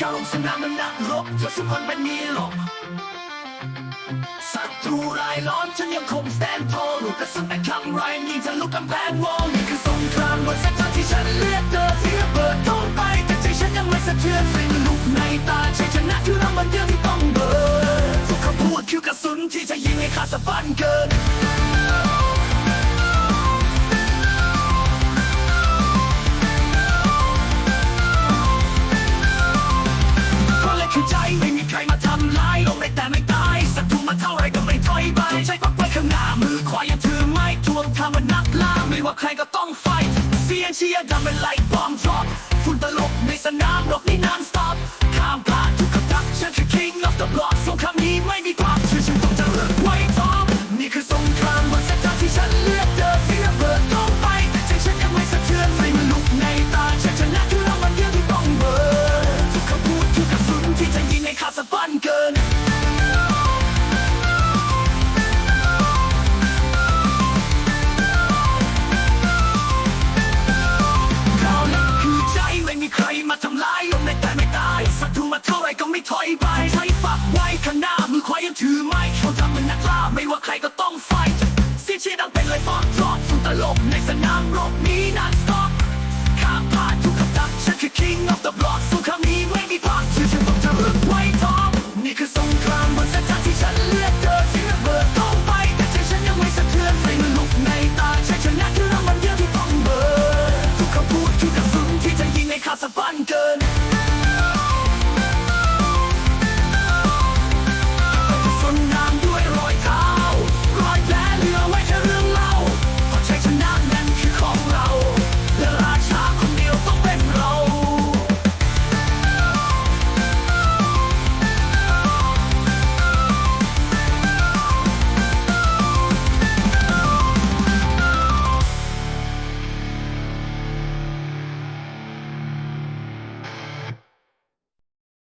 ก้าลงสนามนั้นนักรบเพื่อสุพรรณเป็นมีหลบศัตรูรายล้อมฉันยังคงสแตนทอลูกกระสุนแต่คำไรยิงทะลุกำแพงวงนี่คือสงครามบนเส้นทางที่ฉันเลือกเดินที่ระเบิดเข้าไปแต่ใจฉันยังไม่สะเทือนสิ่งลุกในตาชัยชนะคือรางวัลเดียวที่ต้องเบิร์ทุกคำพูดคือกระสุนที่จะยิงให้ขาดสะบั้นเกิน ใจไม่มีใครมาทำร้ายลงได้แต่ไม่ตายศัตรูมาเท่าไรก็ไม่ถอยไปใช้ปักไว้ข้างหน้ามือขวายังถือไม้ทวงทำมันนักล่าไม่ว่าใครก็ต้องไฟเสียงเชียร์ดังเป็นไล่บอมดรอปฝุ่นตลบ ถอยไปใช้ปักไว้ข้างหน้ามือขวายังถือไม้เขาทำมันนักล่าไม่ว่าใครก็ต้องไฟเสียงเชีดังเป็นเลยฟอกจอดฝุ่นตลบในสนามรบนี้ non stop ข้ามผ่านทุกคำตักฉันคือ king of the block สู้คำนี้ไม่มีพัก